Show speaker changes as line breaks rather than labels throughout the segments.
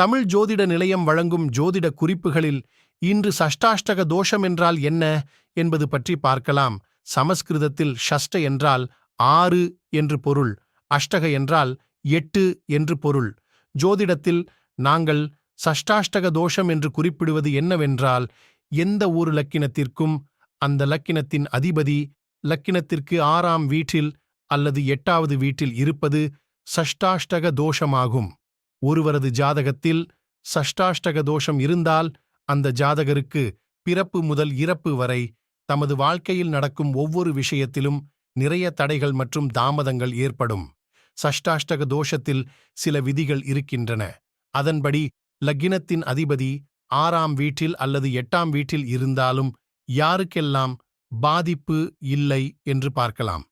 தமிழ் ஜோதிட நிலையம் வழங்கும் ஜோதிட குறிப்புகளில் இன்று சஷ்டாஷ்டக தோஷம் என்றால் என்ன என்பது பற்றி பார்க்கலாம். சமஸ்கிருதத்தில் ஷஷ்ட என்றால் ஆறு என்று பொருள் அஷ்டக என்றால் எட்டு என்று பொருள். ஜோதிடத்தில் நாங்கள் சஷ்டாஷ்டக தோஷம் என்று குறிப்பிடுவது என்னவென்றால் எந்த ஒரு லக்கினத்திற்கும் அந்த லக்கினத்தின் அதிபதி லக்கினத்திற்கு ஆறாம் வீட்டில் அல்லது எட்டாவது வீட்டில் இருப்பது சஷ்டாஷ்டக தோஷமாகும். ஒருவரது ஜாதகத்தில் சஷ்டாஷ்டக தோஷம் இருந்தால் அந்த ஜாதகருக்கு பிறப்பு முதல் இறப்பு வரை தமது வாழ்க்கையில் நடக்கும் ஒவ்வொரு விஷயத்திலும் நிறைய தடைகள் மற்றும் தாமதங்கள் ஏற்படும். சஷ்டாஷ்டக தோஷத்தில் சில விதிகள் இருக்கின்றன. அதன்படி லக்கினத்தின் அதிபதி ஆறாம் வீட்டில் அல்லது எட்டாம் வீட்டில் இருந்தாலும் யாருக்கெல்லாம் பாதிப்பு இல்லை என்று பார்க்கலாம்.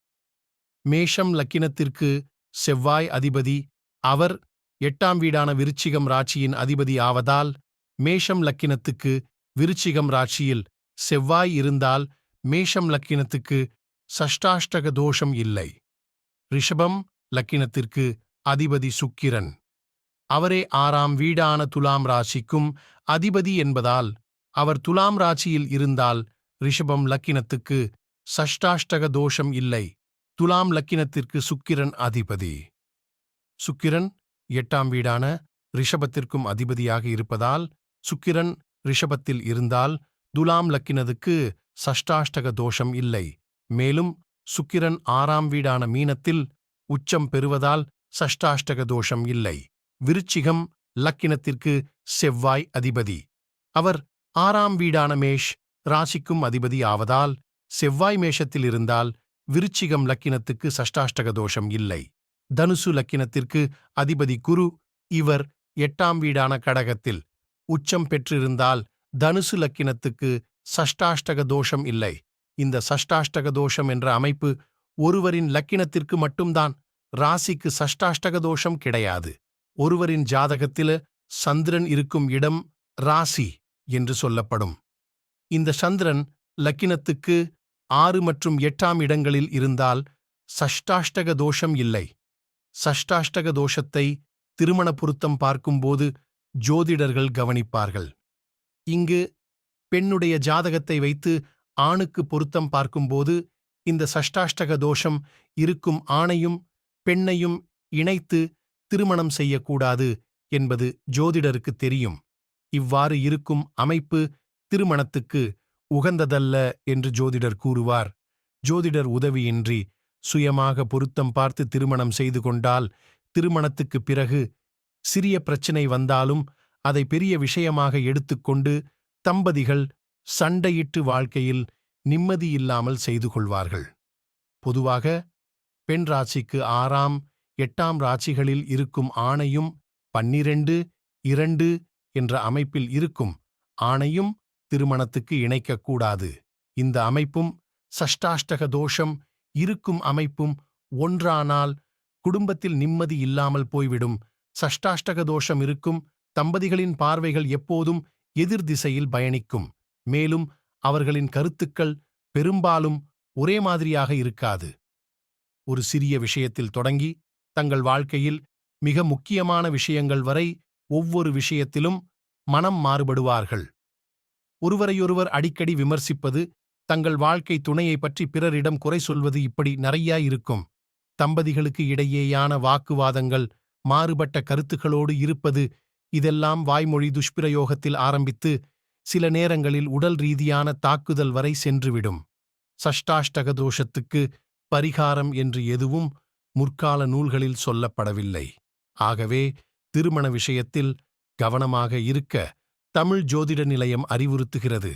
மேஷம் லக்கினத்திற்கு செவ்வாய் அதிபதி அவர் எட்டாம் வீடான விருச்சிகம் ராட்சியின் அதிபதி ஆவதால் மேஷம் லக்கினத்துக்கு விருச்சிகம் ராட்சியில் செவ்வாய் இருந்தால் மேஷம் லக்கினத்துக்கு சஷ்டாஷ்டக தோஷம் இல்லை. ரிஷபம் லக்கினத்திற்கு அதிபதி சுக்கிரன். அவரே ஆறாம் வீடான துலாம் ராசிக்கும் அதிபதி என்பதால் அவர் துலாம் ராசியில் இருந்தால் ரிஷபம் லக்கினத்துக்கு சஷ்டாஷ்டக தோஷம் இல்லை. துலாம் லக்கினத்திற்கு சுக்கிரன் அதிபதி. சுக்கிரன் எட்டாம் வீடான ரிஷபத்திற்கும் அதிபதியாக இருப்பதால் சுக்கிரன் ரிஷபத்தில் இருந்தால் துலாம் லக்கினதுக்கு சஷ்டாஷ்டக தோஷம் இல்லை. மேலும் சுக்கிரன் ஆறாம் வீடான மீனத்தில் உச்சம் பெறுவதால் சஷ்டாஷ்டக தோஷம் இல்லை. விருச்சிகம் லக்கினத்திற்கு செவ்வாய் அதிபதி. அவர் ஆறாம் வீடான மேஷ் ராசிக்கும் அதிபதி ஆவதால் செவ்வாய் மேஷத்தில் இருந்தால் விருச்சிகம் லக்கினத்துக்கு சஷ்டாஷ்டக தோஷம் இல்லை. தனுசு லக்கினத்திற்கு அதிபதி குரு இவர் எட்டாம் வீடான கடகத்தில். உச்சம் பெற்றிருந்தால் தனுசு லக்கினத்துக்கு சஷ்டாஷ்டக தோஷம் இல்லை. இந்த சஷ்டாஷ்டக தோஷம் என்ற அமைப்பு ஒருவரின் லக்கினத்திற்கு மட்டும்தான். ராசிக்கு சஷ்டாஷ்டக தோஷம் கிடையாது. ஒருவரின் ஜாதகத்தில சந்திரன் இருக்கும் இடம் ராசி என்று சொல்லப்படும். இந்த சந்திரன் லக்கினத்துக்கு ஆறு மற்றும் எட்டாம் இடங்களில் இருந்தால் சஷ்டாஷ்டக தோஷம் இல்லை. சஷ்டாஷ்டக தோஷத்தை திருமண பொருத்தம் பார்க்கும்போது ஜோதிடர்கள் கவனிப்பார்கள். இங்கு பெண்ணுடைய ஜாதகத்தை வைத்து ஆணுக்கு பொருத்தம் பார்க்கும்போது இந்த சஷ்டாஷ்டக தோஷம் இருக்கும் ஆணையும் பெண்ணையும் இணைத்து திருமணம் செய்யக்கூடாது என்பது ஜோதிடருக்கு தெரியும். இவ்வாறு இருக்கும் அமைப்பு திருமணத்துக்கு உகந்ததல்ல என்று ஜோதிடர் கூறுவார். ஜோதிடர் உதவியின்றி சுயமாக பொருத்தம் பார்த்து திருமணம் செய்து கொண்டால் திருமணத்துக்குப் பிறகு சிறிய பிரச்சினை வந்தாலும் அதை பெரிய விஷயமாக எடுத்துக்கொண்டு தம்பதிகள் சண்டையிட்டு வாழ்க்கையில் நிம்மதியில்லாமல் செய்து கொள்வார்கள். பொதுவாக பெண் ராசிக்கு ஆறாம் எட்டாம் ராசிகளில் இருக்கும் ஆணையும் பன்னிரண்டு இரண்டு என்ற அமைப்பில் இருக்கும் ஆணையும் திருமணத்துக்கு இணைக்கக்கூடாது இந்த அமைப்பும் சஷ்டாஷ்டக தோஷம் இருக்கும் அமைப்பும் ஒன்றானால் குடும்பத்தில் நிம்மதி இல்லாமல் போய்விடும். சஷ்டாஷ்டக தோஷம் இருக்கும். தம்பதிகளின் பார்வைகள் எப்போதும் எதிர் திசையில் பயணிக்கும். மேலும் அவர்களின் கருத்துக்கள் பெரும்பாலும் ஒரே மாதிரியாக இருக்காது. ஒரு சிறிய விஷயத்தில் தொடங்கி தங்கள் வாழ்க்கையில் மிக முக்கியமான விஷயங்கள் வரை ஒவ்வொரு விஷயத்திலும் மனம் மாறுபடுவார்கள். ஒருவரையொருவர் அடிக்கடி விமர்சிப்பது தங்கள் வாழ்க்கை துணையை பற்றி பிறரிடம் குறை சொல்வது இப்படி நிறையா இருக்கும். தம்பதிகளுக்கு இடையேயான வாக்குவாதங்கள் மாறுபட்ட கருத்துக்களோடு இருப்பது இதெல்லாம் வாய்மொழி துஷ்பிரயோகத்தில் ஆரம்பித்து சில நேரங்களில் உடல் ரீதியான தாக்குதல் வரை சென்றுவிடும். சஷ்டாஷ்டக தோஷத்துக்கு பரிகாரம் என்று எதுவும் முற்கால நூல்களில் சொல்லப்படவில்லை. ஆகவே திருமண விஷயத்தில் கவனமாக இருக்க தமிழ் ஜோதிட நிலையம் அறிவுறுத்துகிறது.